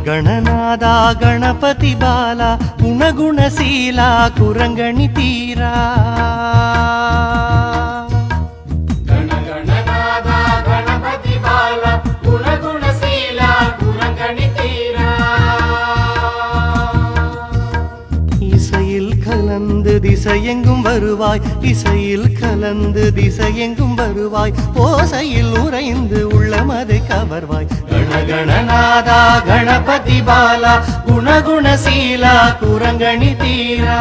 ಗಣಗಣನಾದ ಗಣಪತಿ ಬಾಲ ಗುಣಗುಣಶೀಲ ಕುರಂಗಣಿ ತೀರ ಗಣಗಣನಾದ ಗಣಪತಿ ಬಾಲ ಗುಣಗುಣಶೀಲ ಗುಣಗಣಿ ತೀರ இசையில் கலந்து திசையெங்கும் வருவாய் இசையில் கலந்து திசையெங்கும் வருவாய் ஓசையில் உறைந்து உள்ளமதை கவர்வாய் கணகணநாதா கணபதி பாலா குணகுணசீலா குரங்கணி தீரா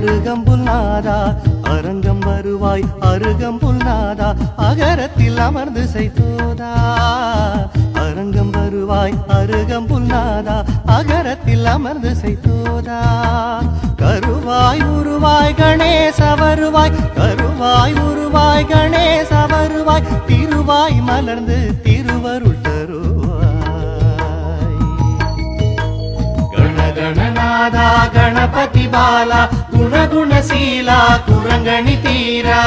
அருகம்புல் நாதா அரங்கம் வருவாய் அருகம்புல் நாதா அகரத்தில் அமர்ந்து செய்தோதா. அரங்கம் வருவாய் அருகம்புல் நாதா அகரத்தில் அமர்ந்து செய்தோதா. கருவாய் உருவாய் கணேச வருவாய் கருவாய் உருவாய் கணேச வருவாய் திருவாய் மலர்ந்து திருவரு நாதா கணபதி பாலா குணகுணசீலா குரங்கணி தீரா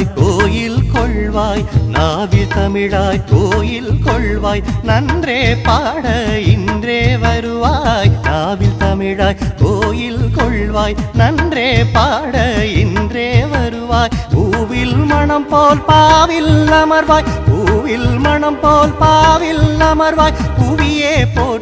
தமிழாய் கோயில் கொள்வாய் நாவில் தமிழாய் கோயில் கொள்வாய். நன்றே பாட இன்றே வருவாய். நாவில் தமிழாய் கோயில் கொள்வாய். நன்றே பாட இன்றே வருவாய். பூவில் மனம் போல் பாவில் அமர்வாய். பூவில் மனம் போல் பாவில் அமர்வாய். புவியே போல்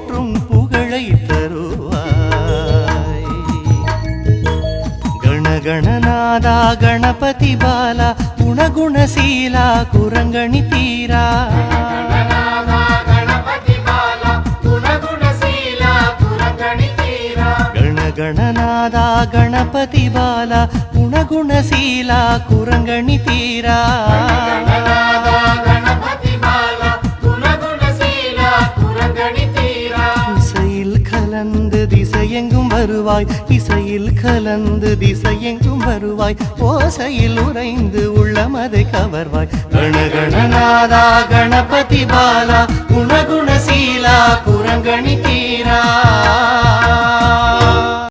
ಗಣಗಣನಾದ ಗಣಪತಿ ಬಾಲ ಗುಣಗುಣಶೀಲ ಕುರಂಗಣಿ ತೀರ ಗಣನಾದ ಗಣಪತಿ ಬಾಲ ಗುಣಗುಣಶೀಲ ಗುಣಗಣಿ ತೀರ ಗಣಗಣನಾದ ಗಣಪತಿ ಬಾಲ ಗುಣಗುಣಶೀಲ ಕುರಂಗಣಿ ತೀರ ಗಣನಾದ ಗಣಪತಿ திசையெங்கும் வருவாய். இசையில் கலந்து திசையெங்கும் வருவாய். ஓசையில் உறைந்து உள்ளமதை கவர்வாய். கணகணநாதா கணபதி பாலா குணகுணசீலா குரங்கணி தீரா.